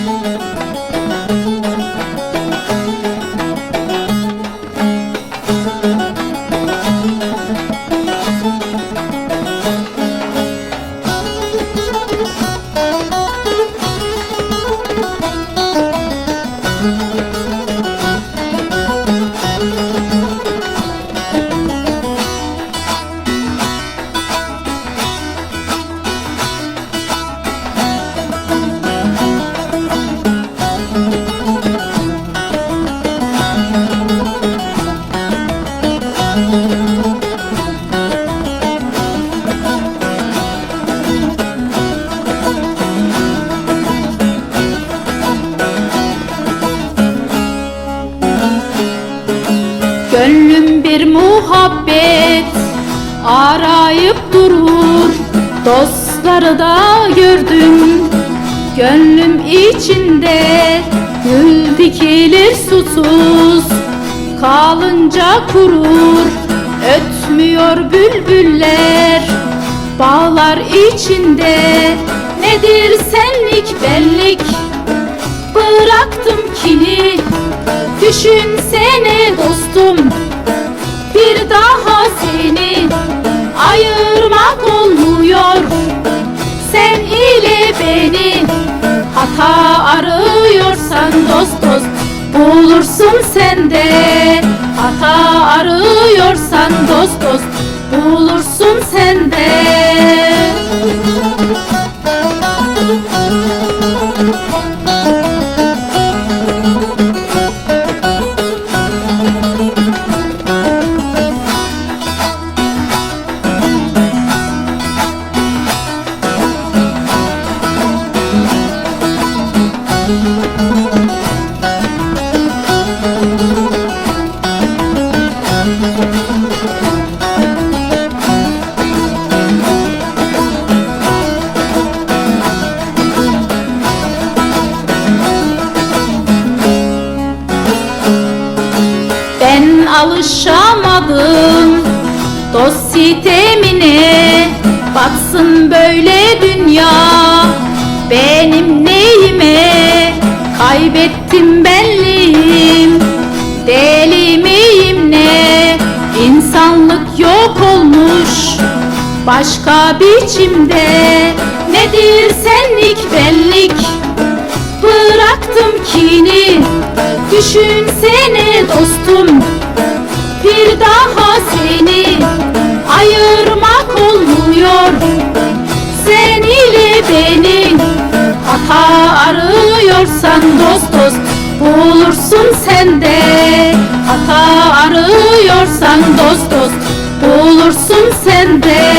Gönlüm bir muhabbet arayıp durur. Dostları da gördüm Gönlüm içinde gül dikilir susuz. Kalınca kurur ötmüyor bülbüller. Bağlar içinde nedir senlik benlik Bıraktım kini Düşünsene Bulursun sen de Hata arıyorsan dost dost Bulursun alışamadım dost sitemine. Batsın böyle dünya benim neyime? Kaybettim benliğim deli miyim ne? İnsanlık yok olmuş başka biçimde. Nedir senlik benlik? Bıraktım kini Düşünsene dostum Bir daha seni Ayırmak olmuyor. Sen ile beni Hata arıyorsan dost dost Bulursun sen de. Hata arıyorsan dost dost Bulursun sen de